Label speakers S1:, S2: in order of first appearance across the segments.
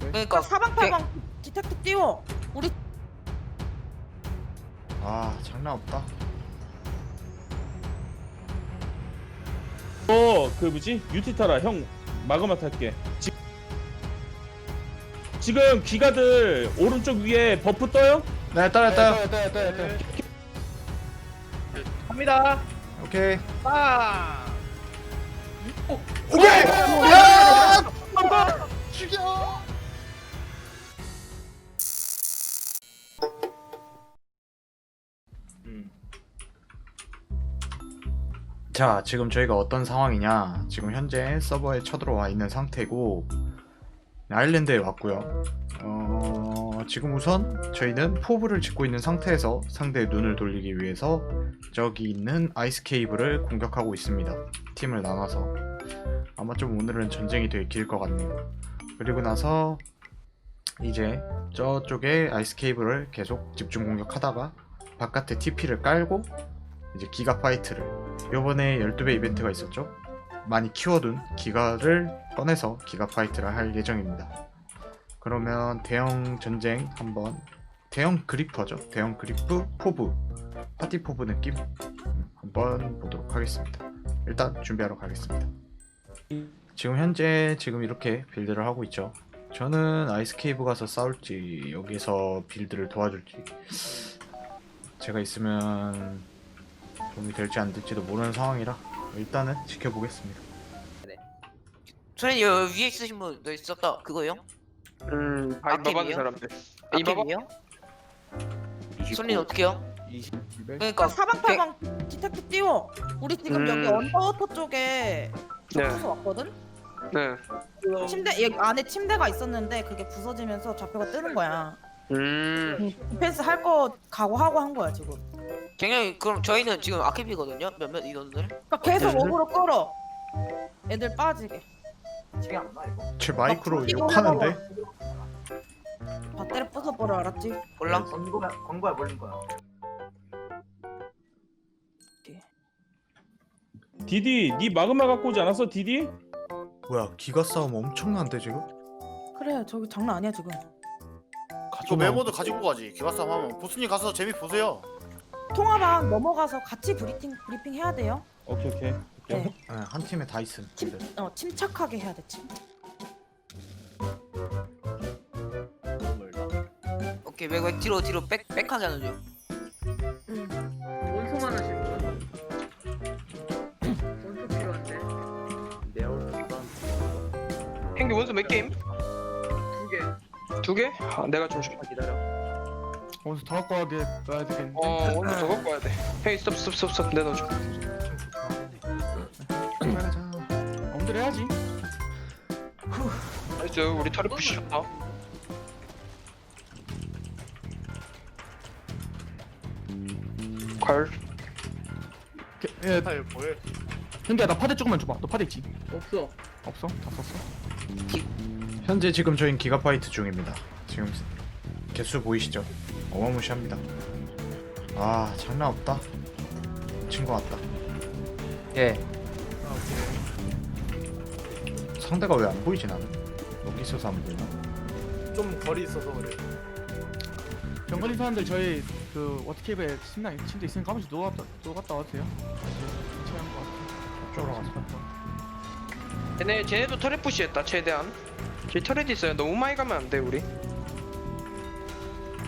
S1: 같은데.
S2: 그러니까
S3: 사방팔방 디텍트 띄워. 우리
S1: 아 장난 없다.
S4: 어, 그 뭐지? 유티 타라. 형 마그마 탈게. 지, 지금 기가들 오른쪽 위에 버프 떠요?
S1: 네 따라 따라.
S5: 떠요 떠요 떠요 떠요.
S6: 갑니다.
S1: 오케이.
S6: 빠.
S1: 자, 지금 저희가 어떤 상황이냐? 지금 현재 서버에 쳐들어와 있는 상태고 아일랜드에 왔고요. 어, 지금 우선 저희는 포부를 짓고 있는 상태에서 상대의 눈을 돌리기 위해서 저기 있는 아이스 케이블을 공격하고 있습니다. 팀을 나눠서 아마 좀 오늘은 전쟁이 되게 길 것 같네요. 그리고 나서 이제 저쪽에 아이스 케이블을 계속 집중 공격하다가 바깥에 TP를 깔고 이제 기가 파이트를 요번에 12배 이벤트가 있었죠. 많이 키워둔 기가를 꺼내서 기가 파이트를 할 예정입니다. 그러면 대형 전쟁 한번 대형 그리퍼죠. 대형 그리프 포부 파티 포부 느낌 음, 한번 보도록 하겠습니다. 일단 준비하러 가겠습니다. 지금 현재 지금 이렇게 빌드를 하고 있죠. 저는 아이스 케이브 가서 싸울지 여기서 빌드를 도와줄지 제가 있으면 도움이 될지 안 될지도 모르는 상황이라 일단은 지켜보겠습니다.
S2: 선생님 여기 위에 있으신 분도 있었다 그거요?
S6: 음,
S2: 아,
S6: 이마받는
S2: 팀이요?
S6: 사람들. 이마 받.
S2: 아팀이요? 선생님 어떻게 해요?
S5: 20배.
S2: 그러니까
S3: 사방팔방 디텍트 띄워. 우리 지금
S6: 음.
S3: 여기 언더워터 쪽에
S6: 네.
S3: 접수서 왔거든.
S6: 네.
S3: 침대 여기 안에 침대가 있었는데 그게 부서지면서 좌표가 뜨는 거야.
S6: 음.
S3: 디펜스 할 거 각오하고 한 거야 지금.
S2: 굉장히 그럼 저희는 지금 아키피거든요 몇몇 인원들
S3: 그러니까 계속
S6: 네.
S3: 어그로 끌어. 애들 빠지게.
S1: 제 마이크로 욕하는데
S3: 밧데리 부숴버려 알았지?
S2: 몰라?
S7: 광고가 광고야 몰린 거야.
S4: 디디, 니 마그마 갖고 오지 않았어, 디디?
S1: 뭐야 기가 싸움 엄청난데 지금?
S3: 그래 저기 장난 아니야 지금.
S8: 이거 메모도 가지고 가지. 기가싸움 하면 보스님 가서 재미 보세요.
S3: 통화방 넘어가서 같이 브리핑 브리핑 해야 돼요.
S4: 오케이, 오케이.
S3: 네.
S1: 네, 한 팀에 다 있음.
S3: 침, 어 침착하게 해야 돼. 침.
S2: 오케이 맥, 맥 뒤로 뒤로 백 백하게 하는 중
S6: 원소만 하시는 거야? 원소 필요한데. 형님 원소 몇 게임? 두 개. 두 개? 아, 내가 좀 줄게. 기다려.
S5: 원수 더 갖고 와야 놔야 되겠는데.
S6: 어, 원소 더 갖고 와야 돼. 형이 스톱 스톱 스톱 스톱 내가 줘.
S1: 가자.
S5: 엄들 해야지.
S6: 나이스 우리 털이 부시셨다. 걸.
S5: 예,
S8: 타일 보여.
S5: 현기야 나 파대 조금만 줘봐. 너 파대 있지?
S6: 없어.
S5: 없어? 다 썼어?
S1: 현재 지금 저희는 기가파이트 중입니다. 지금 개수 보이시죠? 어마무시합니다. 아 장난 없다. 친구 왔다.
S7: 예.
S1: 상대가 왜 안 보이지 나는? 여기 있어서 안 보이나?
S8: 좀 거리 있어서 그래.
S5: 병걸린 사람들 저희 그 워터케이브에 침대 침대 있으니까 한 번씩 누워 갔다 누워 갔다 와도 돼요? 괜찮은 것 같아.
S1: 저쪽으로 가서.
S6: 얘네 쟤네도 터렛 푸시했다 최대한. 쟤 터렛 있어요. 너무 많이 가면 안 돼 우리.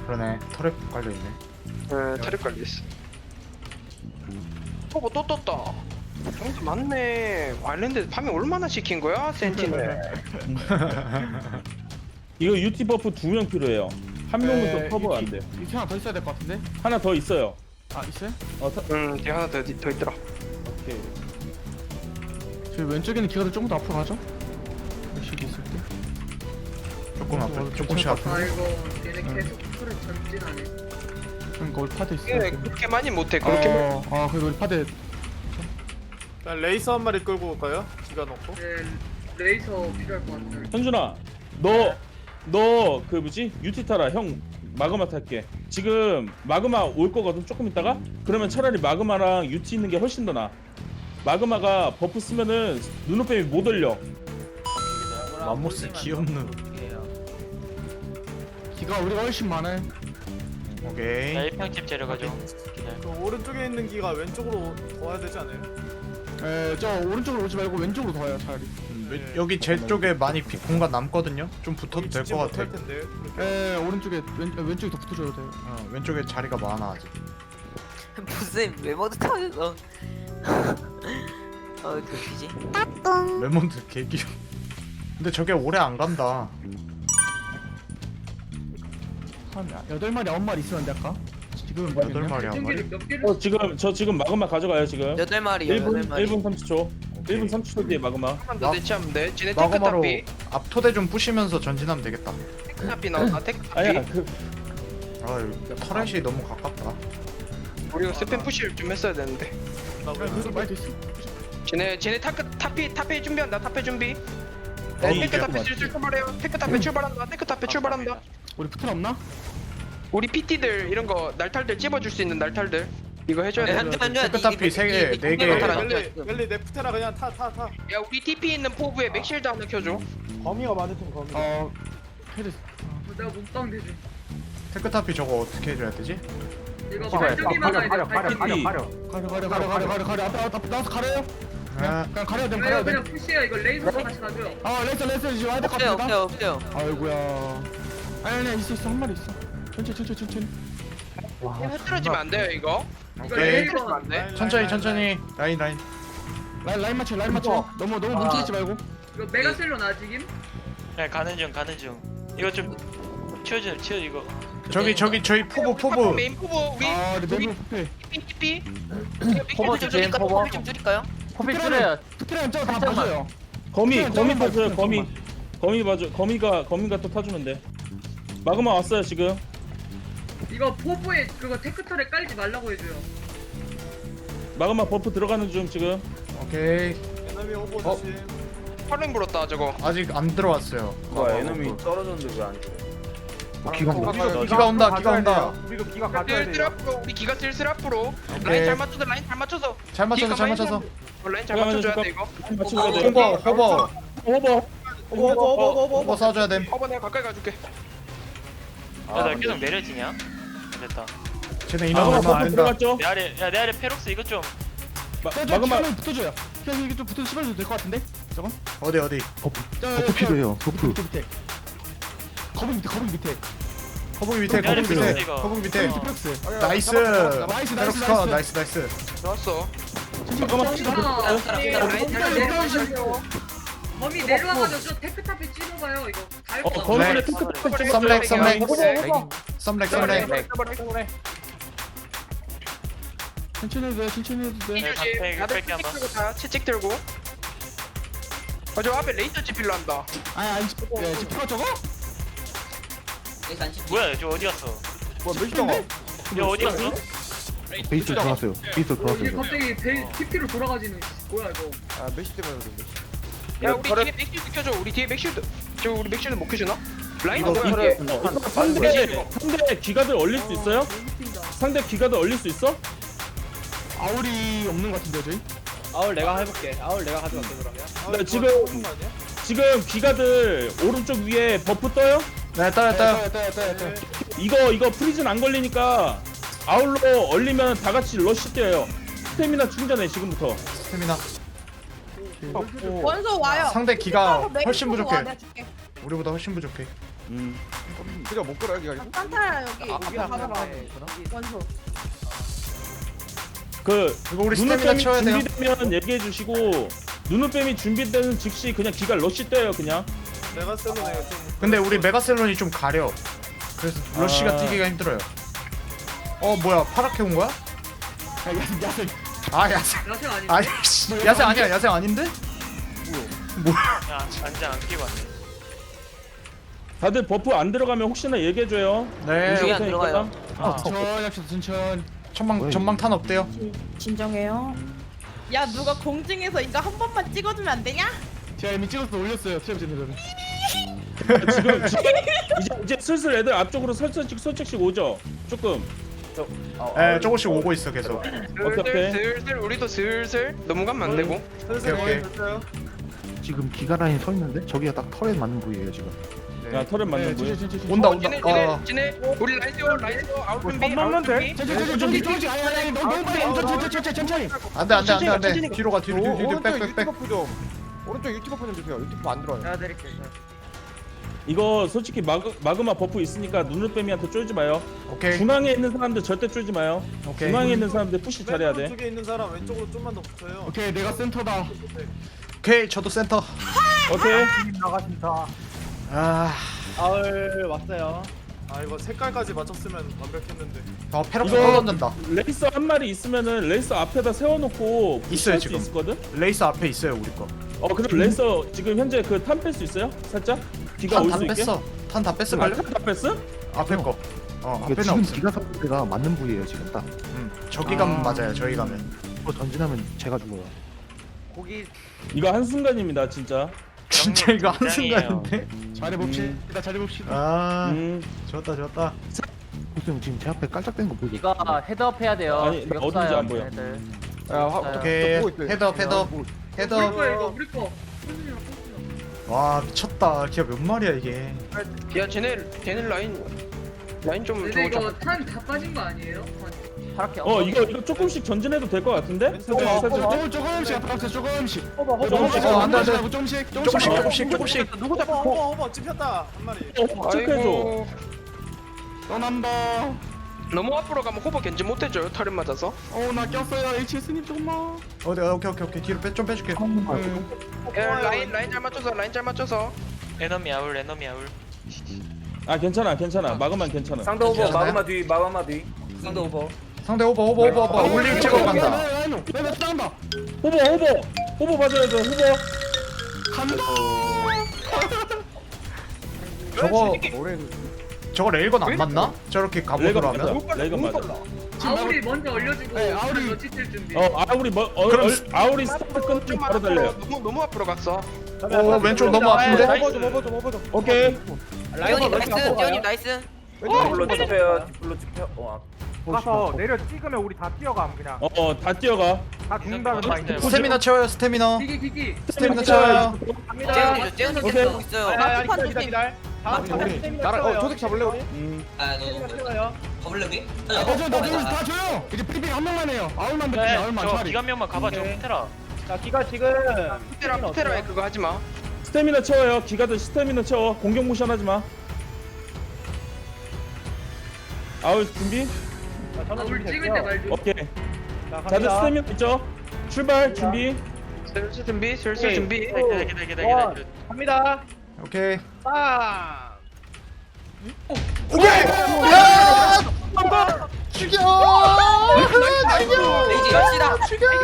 S1: 그러네. 털에 깔려 있네.
S6: 네, 터렛 걸렸어. 포고 또 떴다. 형도 맞네. 아일랜드 파밍 얼마나 시킨 거야 센티넬.
S4: 이거 유티 버프 두 명 필요해요. 한 명은
S5: 네,
S4: 더 커버 안
S5: 이-
S4: 돼.
S5: 이렇게 하나 더 있어야 될 것 같은데?
S4: 하나 더 있어요.
S5: 아 있어요?
S4: 어, 타,
S6: 응, 뒤 하나 더, 더 있더라.
S4: 오케이.
S5: 저희 왼쪽에 있는 기가들 조금 더 앞으로 가죠. 열심히 있을 때.
S1: 조금
S5: 어,
S1: 앞에 조금씩 앞에.
S9: 아이고 얘네 계속 풀을 전진하네
S5: 그러니까 우리 파대 있어요.
S6: 예, 그렇게 많이 못해. 그렇게 많이.
S5: 어, 아 그래도 우리 파대
S8: 난 레이서 한 마리 끌고 올까요? 기가 넣고.
S9: 네, 레이서 필요할 것 같아요
S4: 현준아, 너, 너 그 뭐지? 유티 타라. 형 마그마 탈게. 지금 마그마 올 거거든. 조금 있다가. 그러면 차라리 마그마랑 유티 있는 게 훨씬 더 나. 마그마가 버프 쓰면은 눈높임이 못 올려.
S1: 맘모스 귀엽는.
S5: 기가 우리가 훨씬 많아요.
S1: 오케이.
S2: 1평집 재려가죠
S8: 그 오른쪽에 있는 기가 왼쪽으로 더 와야 되지 않아요?
S5: 에, 저 오른쪽으로 오지 말고 왼쪽으로 더요 차라리.
S1: 음, 왼- 여기 제 쪽에 많이 비- 공간 남거든요. 좀 붙어도 될 것 같아.
S8: 텐데.
S5: 에, 오른쪽에 왼 왼쪽에 더 붙어줘야 돼요.
S1: 어, 왼쪽에 자리가 많아 아직.
S2: 무슨 외모도 타면서 어 그렇지
S1: 레몬드 개기. 근데 저게 오래 안 간다.
S5: 한 여덟 마리 아홉 마리 있었는데 아까. 지금
S1: 여덟 마리 한 마리.
S9: 전기를 몇 개를
S4: 어 지금 저 지금 마그마 가져가요 지금.
S2: 여덟 마리요
S4: 1분
S2: 여덟 마리
S4: 1분 30초. 1분 30초 뒤에 마그마.
S6: 한번 더
S1: 마-
S6: 대치하면 돼 쟤네
S1: 마거마로
S6: 테크타피
S1: 앞토대 좀 부시면서 전진하면 되겠다.
S6: 테크타피 나온다 테크타피
S4: 아니야 그
S1: 아, 여기 터렛이 너무 가깝다.
S6: 우리가 스팸 푸시를 좀 했어야 되는데
S8: 나
S5: 그래, 그래도 많이 됐어.
S6: 쟤네 쟤네 타크 타피 타피 준비한다 타피 준비
S1: 어,
S6: 네, 테크
S1: 이게
S6: 타피 출- 출발해요 테크 타피 출발한다 테크 타피 출발한다
S5: 우리 붙을 없나?
S6: 우리 PT들 이런 거 날탈들 찝어줄 수 있는 날탈들 이거 해줘야 돼.
S2: 한대 한대
S1: 깨끗하피 세 개, 네 개.
S8: 멜리 멜리 네프테라 그냥 타 타 타.
S6: 야 우리 TP 있는 포부에 아. 맥실드 하나 켜줘.
S8: 범위가 많으면 범위.
S5: 어, 헤드.
S9: 어, 내가 몸빵 되지.
S1: 깨끗하피 저거 어떻게 해줘야 되지?
S9: 이거 발등기만 가야 돼. 발등기.
S7: 가려 가려
S5: 가려 가려 가려 가려 앞에 앞에 나서 가려요.
S1: 아,
S5: 그냥 가려야 돼, 가려야
S9: 그냥 돼. 푸시야 이거 레이저로 같이 가줘요.
S5: 아, 레이저 레이저 지금 와야 될것
S2: 없어요
S5: 같습니다.
S2: 없어요 없어요.
S5: 아이고야. 아니 아니 있어 있어 한 마리 있어. 천천히 천천히 천천히.
S6: 흐트러지면 안 돼요 이거.
S9: 이거
S1: 오케이.
S6: 흐트러지면 안 돼.
S1: 천천히 천천히 라인 라인.
S5: 라인 라인 맞춰 라인 맞춰. 너무 너무 뭉치지 말고.
S9: 이거 메가셀로 나지김.
S10: 네 가는 중 가는 중 이거 좀 치워줘 치워 이거
S1: 저기 저기 저희 포부 포부.
S6: 메인 포브 우리
S5: 아, 내
S6: 우리
S5: 멤버 포페.
S6: TP
S2: 포버 좀 줄일까.
S7: 포버
S2: 좀 줄일까요?
S7: 포비 뿌려요
S5: 특별한 저다 봐줘요.
S4: 거미
S5: 그냥
S4: 거미 봐줘요 거미. 거미 봐줘. 거미가 거미가 또 타주면 돼. 마그마 왔어요 지금.
S9: 이거 포브에 그거 테크털에 깔지 말라고 해줘요.
S4: 마그마 버프 들어가는 중 지금.
S1: 오케이.
S8: 에너미 오버
S1: 어?
S8: 조심.
S6: 파른 불었다 저거.
S1: 아직 안 들어왔어요.
S7: 뭐야 에너미 떨어졌는데 왜안 기가
S1: 기가 온다, 기가 온다.
S7: 우리도 기가 가져야
S6: 슬슬
S7: 돼요
S6: 앞으로 우리 기가 슬슬 앞으로. 라인
S1: 오케이.
S6: 잘 맞춰서 라인 잘 맞춰서.
S1: 잘 맞춰서 잘 맞춰서.
S6: 어, 라인 잘 맞춰줘야 돼. 이거.
S4: 가야 돼.
S1: 호버 호버
S4: 호버.
S8: 오버 오버 오버 오버.
S1: 호버 쏴줘야 됨.
S6: 허버 내가 가까이 가줄게.
S10: 야 나 계속 내려지냐 됐다
S1: 쟤네 인원 얼마 안
S4: 버프
S1: 된다.
S4: 들어갔죠?
S10: 내 아래 야 내 아래 페록스 이것 좀
S4: 마,
S5: 저
S4: 마그마
S5: 마그마 붙어줘요. 그냥 이게 좀 붙어 씹어줘도 될 것 같은데? 저건?
S1: 어디 어디.
S5: 버프 필요해요. 버프 밑에 밑에. 거북 밑에 거북 밑에.
S1: 허벅이 밑에
S10: 야,
S1: 허벅이
S10: 이거
S1: 밑에
S10: 이거.
S1: 허벅이 밑에.
S10: 어.
S5: 플렉스.
S1: 나이스.
S5: 나이스, 나이스,
S1: 컷.
S5: 나이스.
S1: 나이스 나이스.
S6: 좋았어.
S4: 마그마
S9: 하나.
S6: 네, 라인 잘 맞춰줘.
S9: 범위 내려와가지고 저 테크탑에 찍어봐요 이거. 갈
S4: 어
S9: 거.
S4: 거미를
S1: 네.
S4: 탱크
S1: 썸렉 썸렉
S6: 네.
S1: 썸렉 썸렉.
S5: 천천히 해도 돼 천천히 해도 돼.
S10: 네,
S6: 조심. 다들
S10: 백
S6: 채찍 들고 다 채찍 들고. 아, 저 앞에 레이저 찌필로 한다.
S5: 아니 아니 예, 지금 풀어 저거?
S10: 뭐야 저 어디 갔어
S7: 뭐야 몇 시간
S10: 야 어디 갔어
S11: 베이스 들어갔어요. 베이스 들어갔어요.
S9: 갑자기 베, TP로 돌아가지는 뭐야 이거.
S7: 아 몇 시 때문에 그런데
S6: 야, 우리 뒤에 맥실드 켜줘. 우리 뒤에 맥실드. 저 우리 맥실드 못 켜주나? 라인
S4: 이거
S6: 뭐야,
S4: 이게
S6: 이게?
S4: 상대 상대 기가들 얼릴 수 있어요? 상대 기가들 얼릴 수 있어?
S5: 아울이 없는 것 같은데 저희?
S7: 아울 내가 해볼게 아울 내가 가져갈게 그러면
S4: 네, 지금 지금 기가들 오른쪽 위에 버프 떠요?
S1: 네 따라 따라.
S5: 따.
S4: 이거 이거 프리즌 안 걸리니까 아울로 얼리면 다 같이 러시 뛰어요. 스태미나 충전해 지금부터.
S1: 스태미나.
S3: 원소 와요.
S1: 상대 기가
S3: 메인
S1: 훨씬
S3: 와,
S1: 부족해.
S3: 내가 줄게.
S1: 우리보다 훨씬 부족해.
S4: 음.
S7: 우리가 못 끌어요 기가
S3: 산타야 여기.
S7: 아,
S3: 여기
S7: 앞에
S3: 가져가.
S7: 하나에
S3: 원소.
S4: 그
S1: 이거 우리 스태미나
S4: 눈웃뱀이
S1: 채워야 돼요.
S4: 준비되면 얘기해 주시고 눈웃뱀이 준비되는 즉시 그냥 기가 러시 뛰어요 그냥.
S8: 내가 쓰는 애가 좀.
S1: 근데 우리 메가셀론이 좀 가려. 그래서 러쉬가
S4: 아.
S1: 뛰기가 힘들어요. 어 뭐야 파랗게 온 거야?
S5: 야 야생 야생.
S1: 아 야생.
S9: 야생 아니.
S1: 씨. 야생 아니야 야생 아닌데?
S10: 야 안장 안 끼고 왔네
S4: 다들 버프 안 들어가면 혹시나 얘기해 줘요.
S1: 네.
S2: 움직이 안 들어가요.
S1: 아,
S5: 천천히 합시다 천천히.
S1: 전망 전망 탄 없대요.
S3: 진정해요. 야 누가 공중에서 이거 한 번만 찍어주면 안 되냐?
S5: 제가 이미 찍어서 올렸어요 트랩 제네들은.
S4: 지금 지금 이제 이제 슬슬 애들 앞쪽으로 설정씩 설정씩 오죠. 조금.
S1: 네 조금씩 오고 있어 계속.
S6: 슬슬 슬슬 우리도 슬슬 넘어가면 안 되고.
S8: 슬슬
S1: 오케이, 오케이.
S8: 됐어요.
S11: 지금 기가 라인 서 있는데 저기가 딱 털에 맞는 부위예요 지금.
S1: 네.
S4: 야 터렛 맞는 거야.
S1: 온다 온다
S6: 진해
S1: 어
S6: 진해 진해 우리 라인 세워 라인 세워 아웃 준비 아웃
S5: 넘는데?
S6: 준비
S5: 천천히 천천히 천천히 아니 아니 아니 너무 너무 빨리 천천히 천천히 천천히
S1: 안돼 안돼 안돼 안돼 뒤로 가 뒤로 뒤로 뒤로 백백백
S7: 오른쪽 유튜버 좀 주세요. 유튜브 안 들어요.
S9: 내가 드릴게.
S4: 이거 솔직히 마그, 마그마 버프 있으니까 눈누빼미한테 쫄지 마요.
S1: 오케이
S4: 중앙에 있는 사람들 절대 쫄지 마요.
S1: 오케이
S4: 중앙에 있는 사람들 푸시 잘해야 돼.
S8: 쪽에 있는 사람 왼쪽으로 좀만 더 붙어요.
S5: 오케이 내가 센터다
S1: 오케이 저도 센터
S4: 오케이.
S1: 아
S5: 아을 왔어요
S8: 아 이거 색깔까지 맞췄으면 완벽했는데.
S1: 어, 패럭스
S4: 이거-
S1: 떨어진다
S4: 레이서 한 마리 있으면은 레이서 앞에다 세워놓고
S1: 있어요,
S4: 푸시할 수
S1: 지금.
S4: 있거든.
S1: 레이스 앞에 있어요 우리 거
S4: 어 그럼 레이서 지금 현재 그 탄 뺄 수 있어요? 살짝 기가 탄올다수 있게.
S1: 뺐어 탄 다 뺐어
S4: 아,
S1: 빨리
S4: 탄다 뺐어?
S1: 앞에 거어
S11: 이게
S1: 앞에는
S11: 지금
S1: 없어
S11: 기가 상태가 맞는 부위예요 지금 딱.
S1: 음, 저기 가면 맞아요 저기 가면
S11: 이거 전진하면 제가 죽어요.
S4: 이거 한 순간입니다 진짜.
S1: 진짜 이거 한
S10: 굉장해요.
S1: 순간인데
S5: 잘해봅시다 잘해봅시다
S1: 아
S4: 음.
S1: 좋았다 좋았다
S11: 보세요 지금 제 앞에 깔짝댄 거 보이죠?
S12: 이거 헤드업 해야 돼요.
S4: 아니, 나 어딘지 안 보여.
S12: 얘네들.
S7: 야, 화,
S1: 오케이
S7: 보고 있어요.
S1: 헤드업 헤드업
S9: 우리
S1: 헤드업
S9: 거야 이거 우리 거.
S1: 와 미쳤다 기가 몇 마리야 이게
S6: 야 쟤네 쟤네 라인 라인 좀
S9: 근데
S6: 저거
S9: 이거 탄 다 빠진 거 아니에요?
S12: 파랗게
S4: 어 이거 이거 조금씩 전진해도 될 것 같은데? 살짝 살짝.
S5: 조금 조금씩 앞으로 조금씩
S1: 조금씩, 어, 안 돼, 안 돼.
S5: 조금씩
S1: 조금씩 조금씩 조금씩
S8: 누구 잡고? 허버 허버 찝혔다 한 마리.
S4: 어 체크해줘.
S6: 아이고,
S5: 떠난다
S6: 너무 앞으로 가면 호버 견지 못해줘요 털에 맞아서.
S5: 어나 꼈어요. HS님 조금만.
S1: 어 네, 오케이 오케이 오케이. 뒤로 빼, 좀 빼줄게.
S6: 야, 라인 라인 잘 맞춰서 라인 잘 맞춰서.
S10: 에너미 아울 에너미 아울.
S4: 아 괜찮아 괜찮아. 마그만 괜찮아.
S7: 상대 오버
S1: 괜찮아요?
S7: 마그마 뒤 마그마 뒤. 상대 오버.
S1: 상대 오버 오버 오버 오버. 올림 찍어 간다.
S5: 내가 싸운다.
S4: 호보 호보 호보 맞아야 돼 호보.
S5: 간다.
S1: 저거 저거 레일건 안 맞나? 저렇게
S4: 레이건
S1: 가보도록 하면
S4: 맞아. 레이건 맞아.
S9: 아우리 먼저 올려주고
S5: 네, 아우리.
S9: 준비.
S4: 어 아우리 뭐 어,
S1: 그럼
S4: 얼, 아우리 스타트
S6: 좀
S4: 바로 달려요.
S6: 너무 너무 앞으로 갔어
S1: 어 왼쪽 너무 아픈데?
S7: 좀 오버 좀.
S4: 오케이.
S2: 띠오님 나이스 띠오님 나이스
S7: 찝혀요. 뒷불로 찝혀. 어.
S11: 가서 내려
S4: 어다 뛰어가.
S10: 다 죽는다는 마인드
S1: 스태미나 채워요 스태미나
S9: 기기 기기.
S1: 스태미나 채워요
S2: 재훈이 재훈이
S4: 오케이.
S2: 계속 보고 있어요
S3: 한판 조심
S7: 나랑 어 조색 잡을래 우리?
S4: 음.
S2: 더블랙이?
S5: 어저 나 지금 다 줘요 이제 프리핑 한 명만 해요 아울만
S10: 네,
S5: 몇 아울만
S10: 저
S5: 차라리
S10: 기가 명만 가봐 저 테라
S6: 푸테라 푸테라에 그거 하지 마
S4: 스태미나 채워요. 기가들 스태미나 채워. 공격 모션 하지 마. 아울 준비.
S9: 아우리 찍을 때 말고.
S4: 오케이. 다들 스태미나 있죠? 출발 준비.
S6: 슬슬 준비 슬슬 준비
S10: 기다 기다 기다 기다 기다
S1: 오케이. 오케이! 야! 죽여!
S2: 레이지 열시다.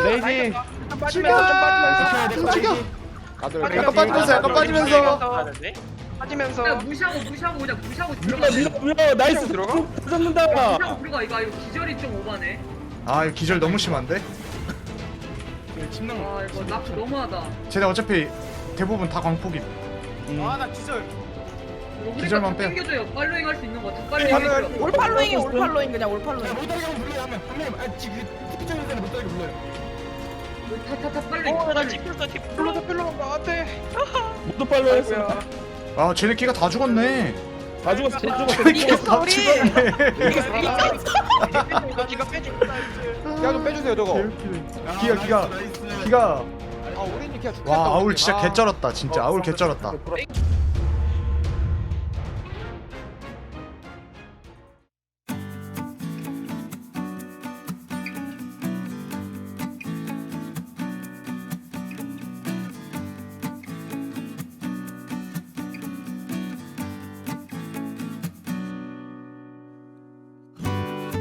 S5: 레이지.
S6: 좀 빠지면서 좀 빠지면서.
S1: 죽여!
S7: 가들.
S1: 약간 빠지면서 약간 빠지면서.
S6: 빠지면서.
S9: 무시하고 무시하고 그냥 무시하고 들어가.
S4: 밀어 밀어. 나이스.
S6: 들어가?
S4: 다 잡는다.
S9: 무시하고 들어가. 이거 이거 기절이 좀 오바네.
S1: 아 이거 기절 너무 심한데?
S5: 침낭
S9: 아 이거 납치 너무하다.
S1: 쟤네 어차피 대부분 다 광폭임
S8: 아나 기절.
S1: 기절만 빼.
S9: 땡겨줘요. 팔로잉 할 수 있는 거. 팔로잉 해줘요.
S3: 올팔로잉이 올팔로잉 그냥 올팔로잉
S5: 못 따르게 하면 불러요 하면 불러요 아 지금 특정일 때는 못 따르게 불러요
S9: 타타타 팔로잉.
S10: 어나
S9: 팔로잉.
S10: 찌풀다 찌풀
S6: 필로 더 필로 나한테
S4: 모두 빨로 했어.
S1: 아 쟤네 키가 다 죽었네
S4: 다 죽었어. 다 죽었어.
S1: 다 죽었네
S6: 이거 빼줘
S7: 기가 좀 빼주세요 저거.
S1: 기가 기가 기가
S7: 아.
S1: 와 아울 진짜 개쩔었다 진짜. 아울 개쩔었다